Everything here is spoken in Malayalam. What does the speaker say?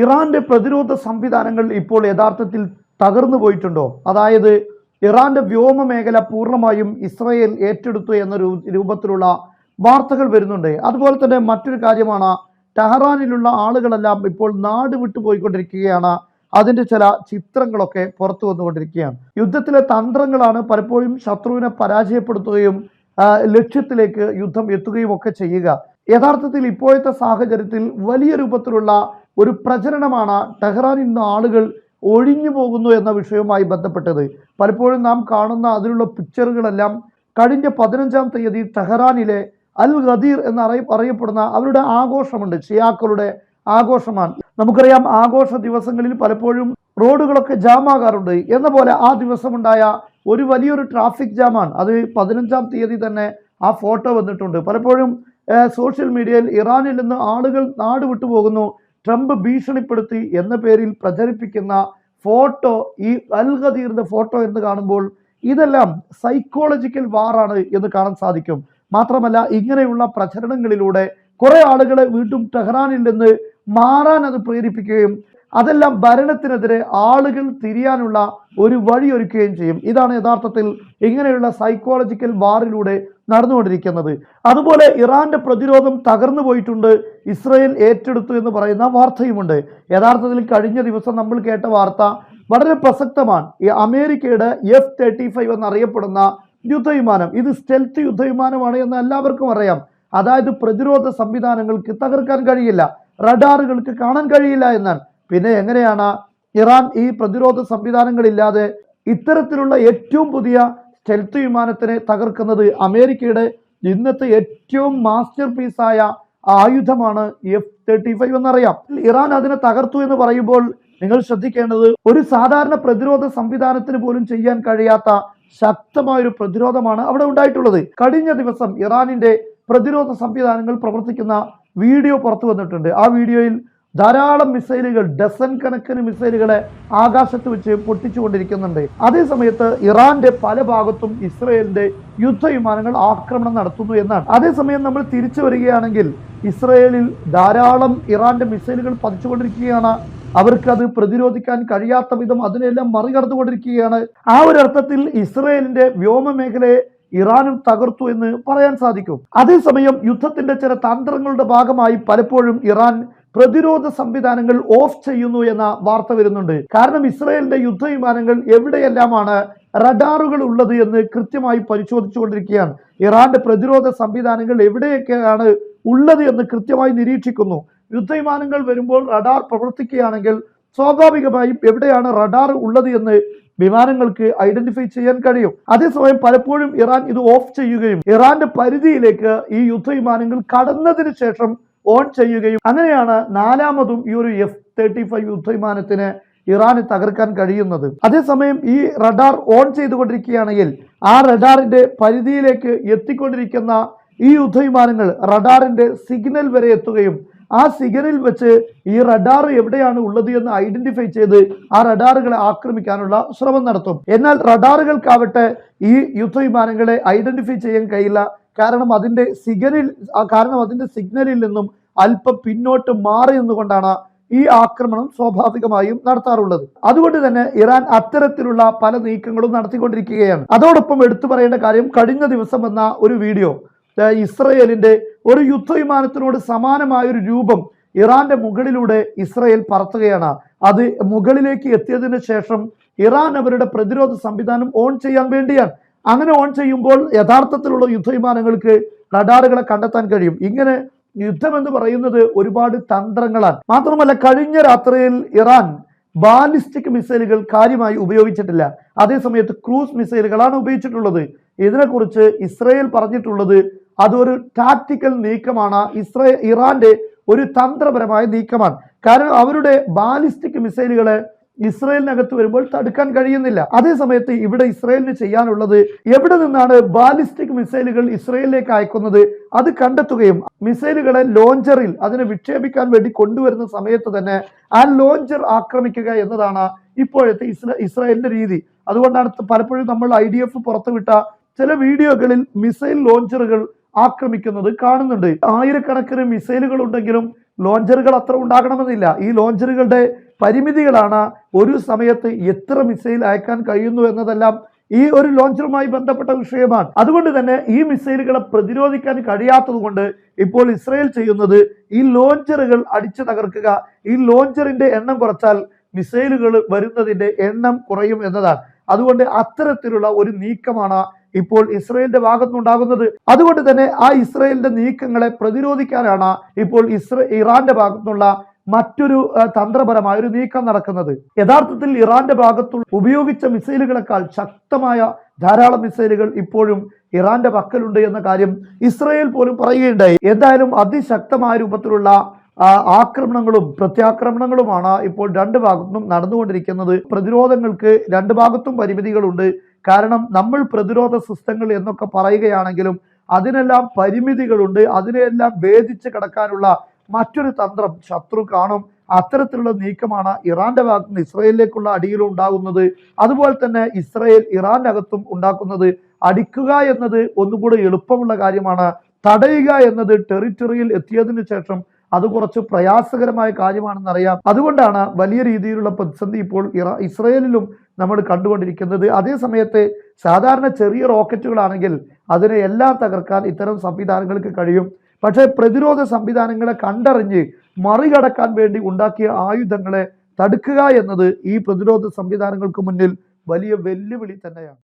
ഇറാന്റെ പ്രതിരോധ സംവിധാനങ്ങൾ ഇപ്പോൾ യഥാർത്ഥത്തിൽ തകർന്നു പോയിട്ടുണ്ടോ? അതായത് ഇറാന്റെ വ്യോമ മേഖല പൂർണമായും ഇസ്രയേൽ ഏറ്റെടുത്തു എന്ന രൂപത്തിലുള്ള വാർത്തകൾ വരുന്നുണ്ട്. അതുപോലെ തന്നെ മറ്റൊരു കാര്യമാണ് ടെഹ്റാനിലുള്ള ആളുകളെല്ലാം ഇപ്പോൾ നാട് വിട്ടു പോയിക്കൊണ്ടിരിക്കുകയാണ്. അതിന്റെ ചില ചിത്രങ്ങളൊക്കെ പുറത്തു വന്നുകൊണ്ടിരിക്കുകയാണ്. യുദ്ധത്തിലെ തന്ത്രങ്ങളാണ് പലപ്പോഴും ശത്രുവിനെ പരാജയപ്പെടുത്തുകയും ലക്ഷ്യത്തിലേക്ക് യുദ്ധം എത്തുകയും ഒക്കെ ചെയ്യുക. യഥാർത്ഥത്തിൽ ഇപ്പോഴത്തെ സാഹചര്യത്തിൽ വലിയ രൂപത്തിലുള്ള ഒരു പ്രചരണമാണ് ടെഹ്റാനിൽ നിന്ന് ആളുകൾ ഒഴിഞ്ഞു പോകുന്നു എന്ന വിഷയവുമായി ബന്ധപ്പെട്ടത്. പലപ്പോഴും നാം കാണുന്ന അതിലുള്ള പിക്ചറുകളെല്ലാം കഴിഞ്ഞ പതിനഞ്ചാം തീയതി ടെഹ്റാനിലെ അൽ ഖദീർ എന്നറിയ അറിയപ്പെടുന്ന അവരുടെ ആഘോഷമുണ്ട്. ഷിയാക്കളുടെ ആഘോഷമാണ്. നമുക്കറിയാം ആഘോഷ ദിവസങ്ങളിൽ പലപ്പോഴും റോഡുകളൊക്കെ ജാമാകാറുണ്ട്. എന്ന പോലെ ആ ദിവസമുണ്ടായ ഒരു വലിയൊരു ട്രാഫിക് ജാമാണ്. അത് പതിനഞ്ചാം തീയതി തന്നെ ആ ഫോട്ടോ വന്നിട്ടുണ്ട്. പലപ്പോഴും സോഷ്യൽ മീഡിയയിൽ ഇറാനിൽ നിന്ന് ആളുകൾ നാട് വിട്ടുപോകുന്നു ട്രംപ് ഭീഷണിപ്പെടുത്തി എന്ന പേരിൽ പ്രചരിപ്പിക്കുന്ന ഫോട്ടോ ഈ അൽ ഫോട്ടോ എന്ന് കാണുമ്പോൾ ഇതെല്ലാം സൈക്കോളജിക്കൽ വാറാണ് എന്ന് കാണാൻ സാധിക്കും. മാത്രമല്ല ഇങ്ങനെയുള്ള പ്രചരണങ്ങളിലൂടെ കുറേ ആളുകളെ വീണ്ടും ടെഹ്റാനിൽ നിന്ന് മാറാൻ അത് പ്രേരിപ്പിക്കുകയും അതെല്ലാം ഭരണത്തിനെതിരെ ആളുകൾ തിരിയാനുള്ള ഒരു വഴി വഴിയൊരുക്കുകയും ചെയ്യും. ഇതാണ് യഥാർത്ഥത്തിൽ ഇങ്ങനെയുള്ള സൈക്കോളജിക്കൽ വാറിലൂടെ നടന്നുകൊണ്ടിരിക്കുന്നത്. അതുപോലെ ഇറാന്റെ പ്രതിരോധം തകർന്നു പോയിട്ടുണ്ട്. ഇസ്രയേൽ ഏറ്റെടുത്തു എന്ന് പറയുന്ന വാർത്തയുമുണ്ട്. യഥാർത്ഥത്തിൽ കഴിഞ്ഞ ദിവസം നമ്മൾ കേട്ട വാർത്ത വളരെ പ്രസക്തമാണ്. ഈ അമേരിക്കയുടെ എഫ് തേർട്ടി ഫൈവ് എന്നറിയപ്പെടുന്ന യുദ്ധവിമാനം. ഇത് സ്റ്റെൽത്ത് യുദ്ധവിമാനമാണ് എന്ന് എല്ലാവർക്കും അറിയാം. അതായത് പ്രതിരോധ സംവിധാനങ്ങൾക്ക് തകർക്കാൻ കഴിയില്ല. റഡാറുകൾക്ക് കാണാൻ കഴിയില്ല എന്നാണ്. പിന്നെ എങ്ങനെയാണ് ഇറാൻ ഈ പ്രതിരോധ സംവിധാനങ്ങളില്ലാതെ ഇത്തരത്തിലുള്ള ഏറ്റവും പുതിയ സ്റ്റെൽത്ത് വിമാനത്തിനെ തകർക്കുന്നത് അമേരിക്കയുടെ ഇന്നത്തെ ഏറ്റവും മാസ്റ്റർ പീസായ ആയുധമാണ് എഫ് തേർട്ടി ഫൈവ് എന്നറിയാം. ഇറാൻ അതിനെ തകർത്തു എന്ന് പറയുമ്പോൾ നിങ്ങൾ ശ്രദ്ധിക്കേണ്ടത് ഒരു സാധാരണ പ്രതിരോധ സംവിധാനത്തിന് പോലും ചെയ്യാൻ കഴിയാത്ത ശക്തമായൊരു പ്രതിരോധമാണ് അവിടെ ഉണ്ടായിട്ടുള്ളത്. കഴിഞ്ഞ ദിവസം ഇറാനിന്റെ പ്രതിരോധ സംവിധാനങ്ങൾ പ്രവർത്തിക്കുന്ന വീഡിയോ പുറത്തു വന്നിട്ടുണ്ട്. ആ വീഡിയോയിൽ ധാരാളം മിസൈലുകൾ ഡസൻ കണക്കിന് മിസൈലുകളെ ആകാശത്ത് വെച്ച് പൊട്ടിച്ചുകൊണ്ടിരിക്കുന്നുണ്ട്. അതേ സമയത്ത് ഇറാന്റെ പല ഭാഗത്തും ഇസ്രയേലിന്റെ യുദ്ധവിമാനങ്ങൾ ആക്രമണം നടത്തുന്നു എന്നാണ്. അതേസമയം നമ്മൾ തിരിച്ചു വരികയാണെങ്കിൽ ഇസ്രയേലിൽ ധാരാളം ഇറാന്റെ മിസൈലുകൾ പതിച്ചുകൊണ്ടിരിക്കുകയാണ്. അവർക്ക് അത് പ്രതിരോധിക്കാൻ കഴിയാത്ത വിധം അതിനെല്ലാം മറികടന്നുകൊണ്ടിരിക്കുകയാണ്. ആ ഒരു അർത്ഥത്തിൽ ഇസ്രയേലിന്റെ വ്യോമ മേഖലയെ ഇറാനും തകർത്തു എന്ന് പറയാൻ സാധിക്കും. അതേസമയം യുദ്ധത്തിന്റെ ചില തന്ത്രങ്ങളുടെ ഭാഗമായി പലപ്പോഴും ഇറാൻ പ്രതിരോധ സംവിധാനങ്ങൾ ഓഫ് ചെയ്യുന്നു എന്ന വാർത്ത വരുന്നുണ്ട്. കാരണം ഇസ്രയേലിന്റെ യുദ്ധവിമാനങ്ങൾ എവിടെയെല്ലാമാണ് റഡാറുകൾ ഉള്ളത് എന്ന് കൃത്യമായി പരിശോധിച്ചുകൊണ്ടിരിക്കുകയാണ്. ഇറാന്റെ പ്രതിരോധ സംവിധാനങ്ങൾ എവിടെയൊക്കെയാണ് ഉള്ളത് എന്ന് കൃത്യമായി നിരീക്ഷിക്കുന്നു. യുദ്ധവിമാനങ്ങൾ വരുമ്പോൾ റഡാർ പ്രവർത്തിക്കുകയാണെങ്കിൽ സ്വാഭാവികമായും എവിടെയാണ് റഡാർ ഉള്ളത് എന്ന് വിമാനങ്ങൾക്ക് ഐഡന്റിഫൈ ചെയ്യാൻ കഴിയും. അതേസമയം പലപ്പോഴും ഇറാൻ ഇത് ഓഫ് ചെയ്യുകയും ഇറാന്റെ പരിധിയിലേക്ക് ഈ യുദ്ധവിമാനങ്ങൾ കടന്നതിന് ശേഷം ഓൺ ചെയ്യുകയും അങ്ങനെയാണ് നാലാമതും ഈ ഒരു എഫ് തേർട്ടി ഫൈവ് യുദ്ധവിമാനത്തിന് ഇറാന് തകർക്കാൻ കഴിയുന്നത്. അതേസമയം ഈ റഡാർ ഓൺ ചെയ്തുകൊണ്ടിരിക്കുകയാണെങ്കിൽ ആ റഡാറിന്റെ പരിധിയിലേക്ക് എത്തിക്കൊണ്ടിരിക്കുന്ന ഈ യുദ്ധവിമാനങ്ങൾ റഡാറിന്റെ സിഗ്നൽ വരെ എത്തുകയും ആ സിഗ്നലിൽ വെച്ച് ഈ റഡാർ എവിടെയാണ് ഉള്ളത് എന്ന് ഐഡന്റിഫൈ ചെയ്ത് ആ റഡാറുകളെ ആക്രമിക്കാനുള്ള ശ്രമം നടത്തും. എന്നാൽ റഡാറുകൾക്കാവട്ടെ ഈ യുദ്ധവിമാനങ്ങളെ ഐഡന്റിഫൈ ചെയ്യാൻ കഴിയില്ല. കാരണം അതിന്റെ സിഗ്നലിൽ കാരണം അതിന്റെ സിഗ്നലിൽ നിന്നും അല്പം പിന്നോട്ട് മാറി നിന്നുകൊണ്ടാണ് ഈ ആക്രമണം സ്വാഭാവികമായും നടത്താറുള്ളത്. അതുകൊണ്ട് തന്നെ ഇറാൻ അത്തരത്തിലുള്ള പല നീക്കങ്ങളും നടത്തിക്കൊണ്ടിരിക്കുകയാണ്. അതോടൊപ്പം എടുത്തു പറയേണ്ട കാര്യം കഴിഞ്ഞ ദിവസം വന്ന ഒരു വീഡിയോ ഇസ്രയേലിന്റെ ഒരു യുദ്ധവിമാനത്തിനോട് സമാനമായ ഒരു രൂപം ഇറാന്റെ മുകളിലൂടെ ഇസ്രയേൽ പറത്തുകയാണ്. അത് മുകളിലേക്ക് എത്തിയതിനു ശേഷം ഇറാൻ അവരുടെ പ്രതിരോധ സംവിധാനം ഓൺ ചെയ്യാൻ വേണ്ടിയാണ്. അങ്ങനെ ഓൺ ചെയ്യുമ്പോൾ യഥാർത്ഥത്തിലുള്ള യുദ്ധവിമാനങ്ങൾക്ക് റഡാറുകളെ കണ്ടെത്താൻ കഴിയും. ഇങ്ങനെ യുദ്ധം എന്ന് പറയുന്നത് ഒരുപാട് തന്ത്രങ്ങളാണ്. മാത്രമല്ല കഴിഞ്ഞ രാത്രിയിൽ ഇറാൻ ബാലിസ്റ്റിക് മിസൈലുകൾ കാര്യമായി ഉപയോഗിച്ചിട്ടില്ല. അതേസമയത്ത് ക്രൂസ് മിസൈലുകളാണ് ഉപയോഗിച്ചിട്ടുള്ളത്. ഇതിനെക്കുറിച്ച് ഇസ്രയേൽ പറഞ്ഞിട്ടുള്ളത് അതൊരു ടാക്ടിക്കൽ നീക്കമാണ്. ഇസ്രയേൽ ഇറാന്റെ ഒരു തന്ത്രപരമായ നീക്കമാണ്. കാരണം അവരുടെ ബാലിസ്റ്റിക് മിസൈലുകളെ ഇസ്രയേലിനകത്ത് വരുമ്പോൾ തടുക്കാൻ കഴിയുന്നില്ല. അതേസമയത്ത് ഇവിടെ ഇസ്രയേലിന് ചെയ്യാനുള്ളത് എവിടെ നിന്നാണ് ബാലിസ്റ്റിക് മിസൈലുകൾ ഇസ്രയേലിലേക്ക് അയക്കുന്നത്? അത് കണ്ടെത്തുകയും മിസൈലുകളെ ലോഞ്ചറിൽ അതിനെ വിക്ഷേപിക്കാൻ വേണ്ടി കൊണ്ടുവരുന്ന സമയത്ത് തന്നെ ആ ലോഞ്ചർ ആക്രമിക്കുക എന്നതാണ് ഇപ്പോഴത്തെ ഇസ്ര ഇസ്രായേലിന്റെ രീതി. അതുകൊണ്ടാണ് പലപ്പോഴും നമ്മൾ ഐ ഡി എഫ് പുറത്തുവിട്ട ചില വീഡിയോകളിൽ മിസൈൽ ലോഞ്ചറുകൾ ആക്രമിക്കുന്നത് കാണുന്നുണ്ട്. ആയിരക്കണക്കിന് മിസൈലുകൾ ഉണ്ടെങ്കിലും ലോഞ്ചറുകൾ അത്ര ഉണ്ടാകണമെന്നില്ല. ഈ ലോഞ്ചറുകളുടെ പരിമിതികളാണ് ഒരു സമയത്ത് എത്ര മിസൈൽ അയക്കാൻ കഴിയുന്നു എന്നതെല്ലാം ഈ ഒരു ലോഞ്ചറുമായി ബന്ധപ്പെട്ട വിഷയമാണ്. അതുകൊണ്ട് തന്നെ ഈ മിസൈലുകളെ പ്രതിരോധിക്കാൻ കഴിയാത്തതുകൊണ്ട് ഇപ്പോൾ ഇസ്രയേൽ ചെയ്യുന്നത് ഈ ലോഞ്ചറുകൾ അടിച്ചു തകർക്കുക ഈ ലോഞ്ചറിന്റെ എണ്ണം കുറച്ചാൽ മിസൈലുകൾ വരുന്നതിന്റെ എണ്ണം കുറയും എന്നതാണ്. അതുകൊണ്ട് അത്തരത്തിലുള്ള ഒരു നീക്കമാണ് ഇപ്പോൾ ഇസ്രയേലിന്റെ ഭാഗത്തുനിന്നുണ്ടാകുന്നത് അതുകൊണ്ട് തന്നെ ആ ഇസ്രയേലിന്റെ നീക്കങ്ങളെ പ്രതിരോധിക്കാനാണ് ഇപ്പോൾ ഇസ്ര ഇറാന്റെ ഭാഗത്തുനിന്നുള്ള മറ്റൊരു തന്ത്രപരമായ ഒരു നീക്കം നടക്കുന്നത്. യഥാർത്ഥത്തിൽ ഇറാന്റെ ഭാഗത്തുള്ള ഉപയോഗിച്ച മിസൈലുകളെക്കാൾ ശക്തമായ ധാരാളം മിസൈലുകൾ ഇപ്പോഴും ഇറാന്റെ പക്കലുണ്ട് എന്ന കാര്യം ഇസ്രയേൽ പോലും പറയുകയുണ്ടായി. എന്തായാലും അതിശക്തമായ രൂപത്തിലുള്ള ആക്രമണങ്ങളും പ്രത്യാക്രമണങ്ങളുമാണ് ഇപ്പോൾ രണ്ട് ഭാഗത്തും നടന്നുകൊണ്ടിരിക്കുന്നത്. പ്രതിരോധങ്ങൾക്ക് രണ്ട് ഭാഗത്തും പരിമിതികളുണ്ട്. കാരണം നമ്മൾ പ്രതിരോധ സിസ്റ്റങ്ങൾ എന്നൊക്കെ പറയുകയാണെങ്കിലും അതിനെല്ലാം പരിമിതികളുണ്ട്. അതിനെല്ലാം ഭേദിച്ച് കടക്കാനുള്ള മറ്റൊരു തന്ത്രം ശത്രു കാണും. അത്തരത്തിലുള്ള നീക്കമാണ് ഇറാന്റെ ഭാഗത്ത് നിന്ന് ഇസ്രയേലിലേക്കുള്ള അടിയിലും ഉണ്ടാകുന്നത്. അതുപോലെ തന്നെ ഇസ്രയേൽ ഇറാന്റെ അകത്തും ഉണ്ടാക്കുന്നത്. അടിക്കുക എന്നത് ഒന്നുകൂടെ എളുപ്പമുള്ള കാര്യമാണ്. തടയുക എന്നത് ടെറിറ്ററിയിൽ എത്തിയതിനു ശേഷം അത് കുറച്ച് പ്രയാസകരമായ കാര്യമാണെന്ന് അറിയാം. അതുകൊണ്ടാണ് വലിയ രീതിയിലുള്ള പ്രതിസന്ധി ഇപ്പോൾ ഇറാ ഇസ്രയേലിലും നമ്മൾ കണ്ടുകൊണ്ടിരിക്കുന്നത്. അതേ സമയത്ത് സാധാരണ ചെറിയ റോക്കറ്റുകളാണെങ്കിൽ അതിനെ എല്ലാം തകർക്കാൻ ഇത്തരം സംവിധാനങ്ങൾക്ക് കഴിയും. പക്ഷേ പ്രതിരോധ സംവിധാനങ്ങളെ കണ്ടറിഞ്ഞ് മറികടക്കാൻ വേണ്ടി ഉണ്ടാക്കിയ ആയുധങ്ങളെ തടുക്കുക എന്നത് ഈ പ്രതിരോധ സംവിധാനങ്ങൾക്ക് മുന്നിൽ വലിയ വെല്ലുവിളി തന്നെയാണ്.